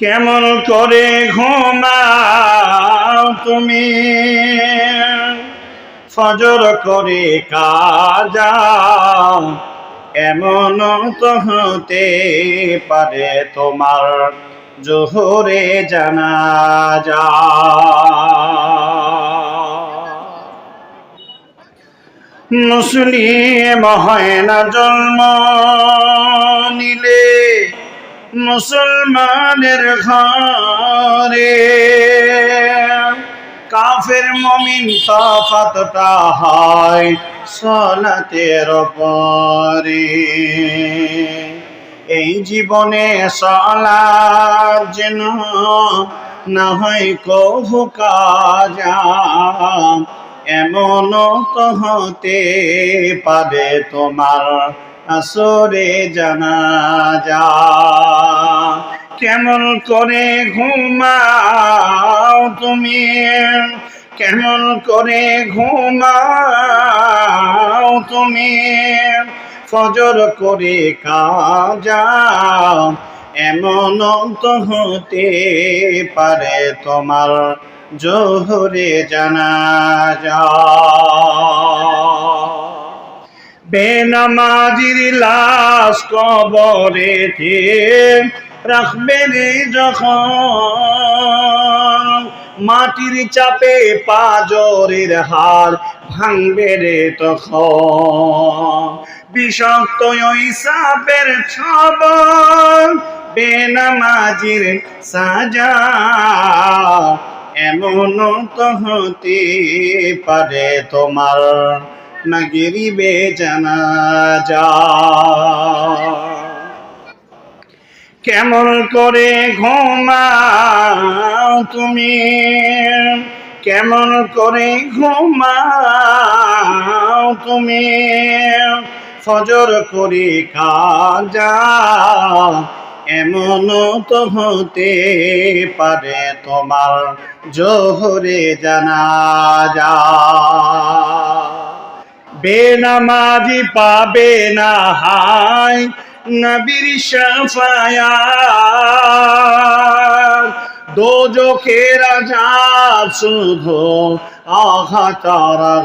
কেমন করে ঘুমাও তুমি? ফজর করে কাজা, এমন তো হতে পারে তোমার জোহরে জানা যা মুসলিম হয় না জন্ম নিলে মুসলমানের ঘরে। কাফের মমিন তফাতটা হয় সলাতের পরে এই জীবনে সলার যেন না হয় কভু কাজা এমন তো হতে পারে তোমার আসরে জানা যা কেমন করে ঘুমাও তুমি? কেমন করে ঘুমাও তুমি? ফজর করে কাজা এমন তো হতে পারে তোমার জোহরে জানা যা বেনামাজির লাশ কবরেতে রাখবে রে যখন। মাটির চাপে পাজরের হার ভাঙবে রে তখন। বিষাক্ত ওই সাপের ছবল বেনামাজির সাজা এমন তো হতে পারে তোমার। নাগিরিবে জানা যা কেমন করে ঘুমাও তুমি? কেমন করে ঘুমাও তুমি? ফজর করে কাজা এমন তো হতে পারে তোমার জোহরে জানা যা বেনামাজি পাবে না হাই। নবীর সাফায়া দোজখের রাজা শুধু আঘাত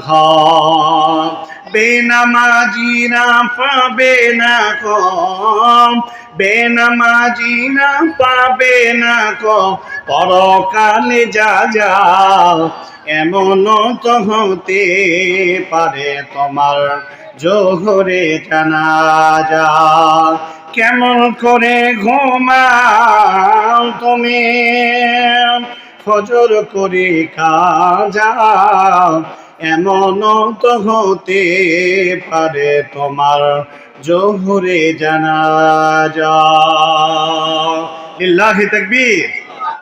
ঘাম বেনামাজিরা পাবে না কম বেনামাজিরা পাবে না কম। পরকালে যা যা এমন তো হতে পারে তোমার জোহরে জানা যা কেমন করে ঘুমাও তুমি? ফজর করে কাজা এমন তো হতে পারে তোমার জোহরে জানা যা লিল্লাহি তাকবীর।